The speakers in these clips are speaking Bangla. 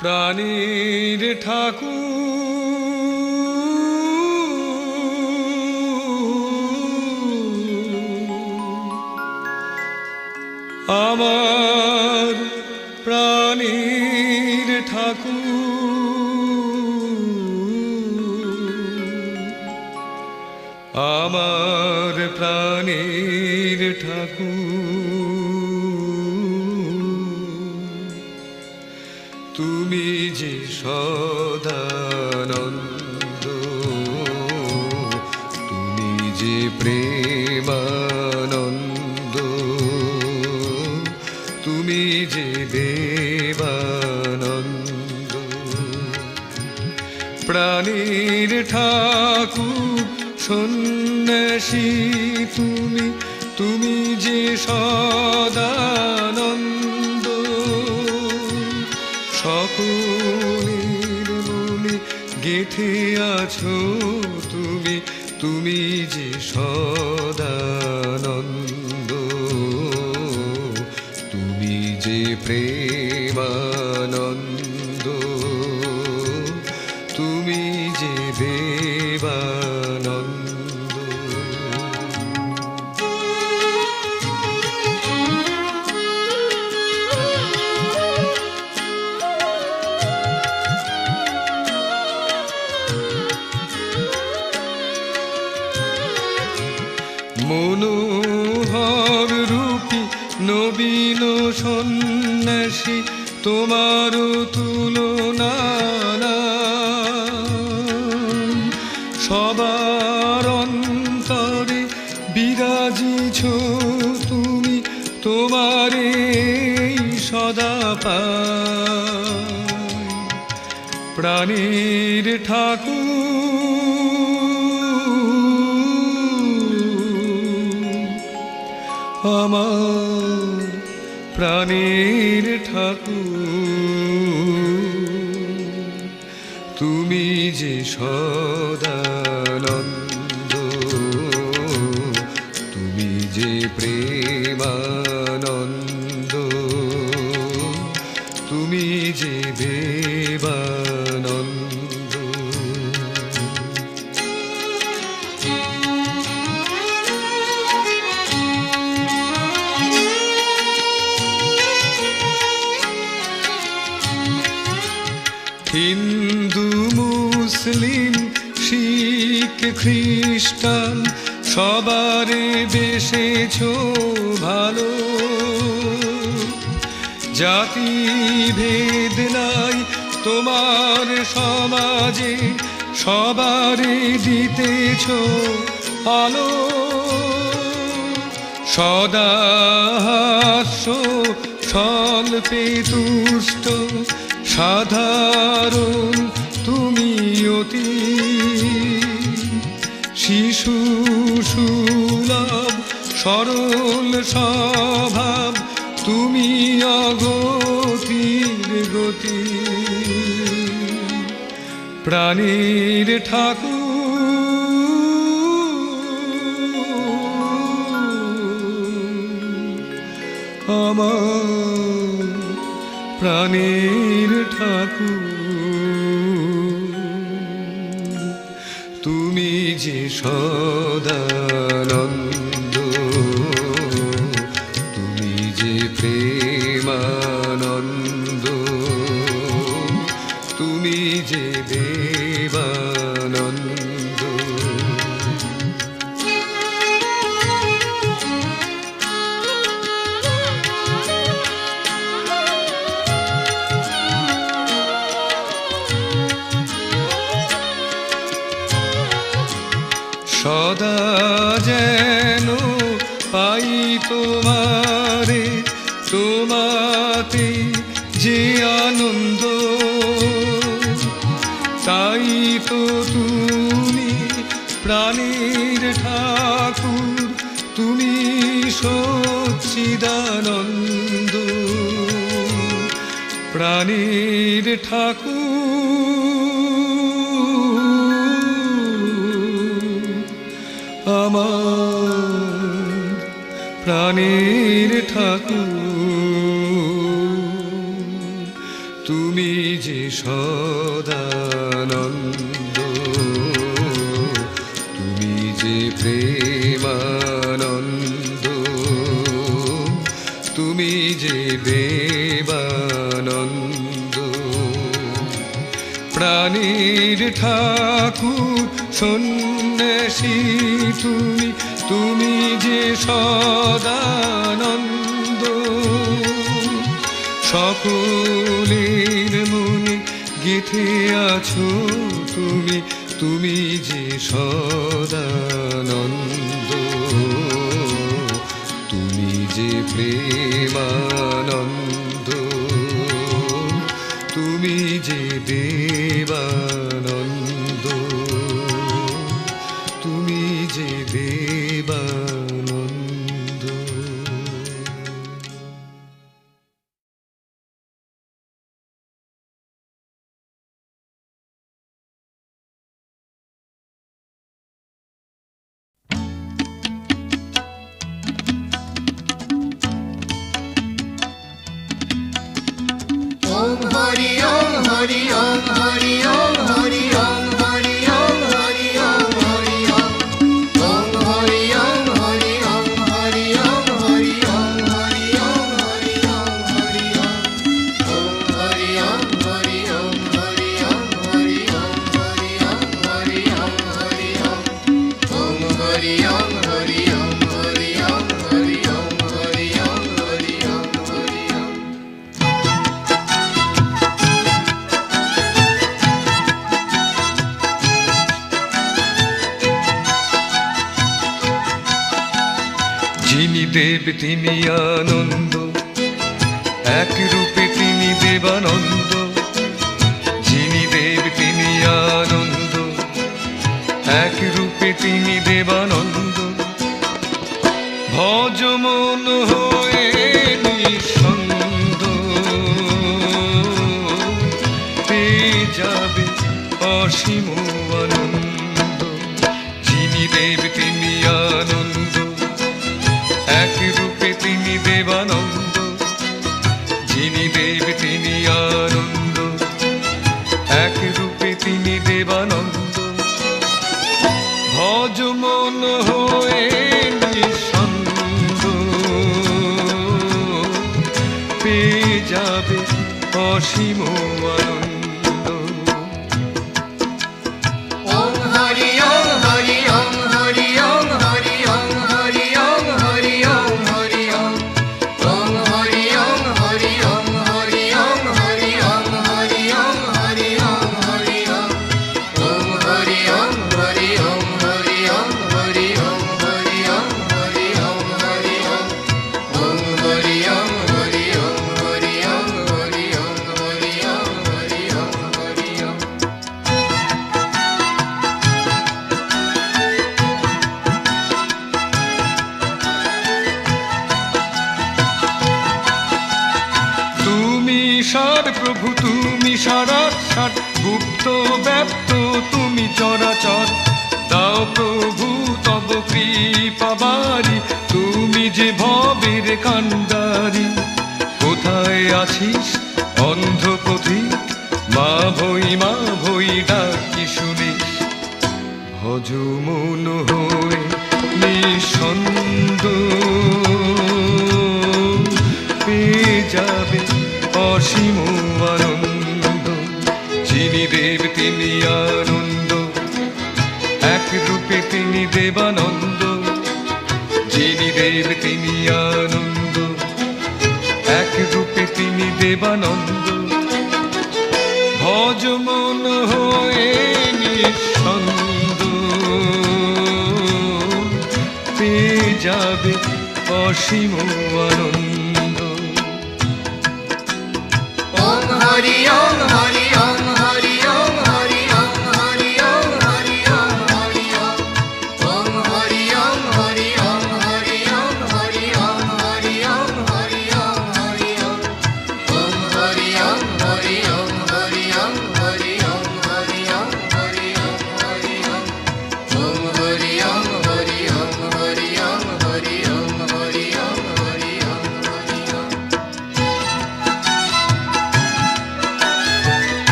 প্রাণীর ঠাকুর। আমার প্রাণীর ঠাকুর। আমার প্রাণীর ঠাকুর। যে সদানন্দ, তুমি যে প্রেমানন্দ, তুমি যে দেবানন্দ, প্রাণীর ঠাকুর, সন্ন্যাসী তুমি তুমি যে সদানন্দ গেথে আছো তুমি তুমি যে সদানন্দ তুমি যে প্রেমানন্দ সবার অন্তরে বিরাজিছ তুমি তোমারে সদা প্রাণীর ঠাকুর আমার প্রাণীর ঠাকুর। তুমি যে সদানন্দ খ্রিস্টান, সবারে বেসেছ ভালো। জাতি ভেদ নাই তোমার সমাজে, সবারে দিতেছ আলো। সদা হাস্য, স্বল্পে তুষ্ট, সাধারণ তুমি অতি শিশু সুলভ সরল স্বভাব তুমি অগতির গতি। প্রাণীর ঠাকুর আমার প্রাণীর ঠাকুর। যে সদানন্দ যে আনন্দ তাই তো তুমি প্রাণীর ঠাকুর তুমি সচ্চিদানন্দ। প্রাণীর ঠাকুর আমার প্রাণীর ঠাকুর। সদানন্দ, তুমি যে প্রেমানন্দ, তুমি যে দেবানন্দ, প্রাণীর ঠাকুর, সন্ন্যাসী তুমি তুমি যে সদানন্দ সকলে গেথে আছো তুমি তুমি যে সদানন্দ তুমি যে প্রেমা দেব তিনি আনন্দ, এক রূপে তিনি দেবানন্দ, যিনি দেব তিনি আনন্দ, এক রূপে তিনি দেবানন্দ। ভজমন হয়ে যাবে অসীম এক রূপে তিনি দেবানন্দ। ভজ মন হয়ে নিঃসন্দ পেয়ে যাবে অসীম সারা ষাট গুপ্ত ব্যপ্ত, তুমি চরাচর। দাও প্রভু, তব কৃপাবারি তুমি যে ভবের কান্ডারি কোথায় আছিস, অন্ধ মা ভই মা ভই, ডাকি শুনিস। ভজ মন যিনি দেব, তিনি আনন্দ। এক রূপে তিনি দেবানন্দ। যিনি দেব, তিনি আনন্দ। এক রূপে তিনি দেবানন্দ। ভজ মন হয়ে নিঃসন্দ পেয়ে যাবে অসীম আনন্দ। হরি, ওম হরি।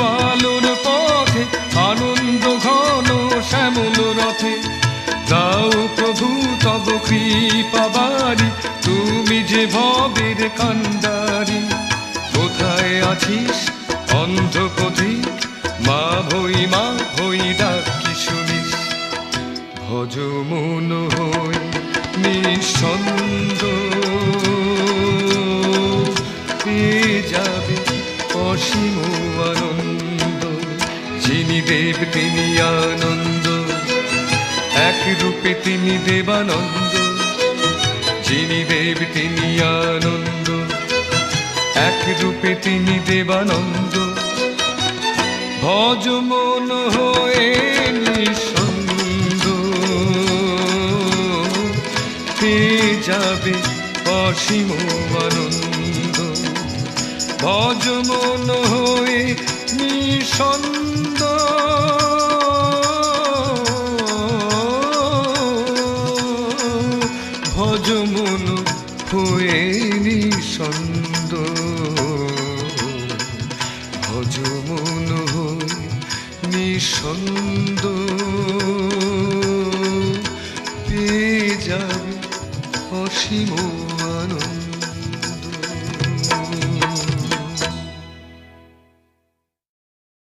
আলোর পথে, আনন্দ ঘন শ্যামল রথে। দাও প্রভু, তব কৃপা তুমি যে ভবের কান্দারি কোথায় আছিস, অন্ধপথি? মা ভই মা ভই, ডাকি শুনিস। ভজ মন হই, নিঃসন্দ। যাবে অসীম দেব তিনি আনন্দ। এক রূপে তিনি দেবানন্দ। যিনি দেব তিনি আনন্দ। এক রূপে তিনি দেবানন্দ। ভজ মন হয়ে নিঃসন্দ পেয়ে যাবে অসীম আনন্দ। ভজ মন হয়ে নিঃসন্দ মন হয়ে নিঃসন্দ। ভজ মন হয়ে নিঃসন্দ। পেয়ে যাবে অসীম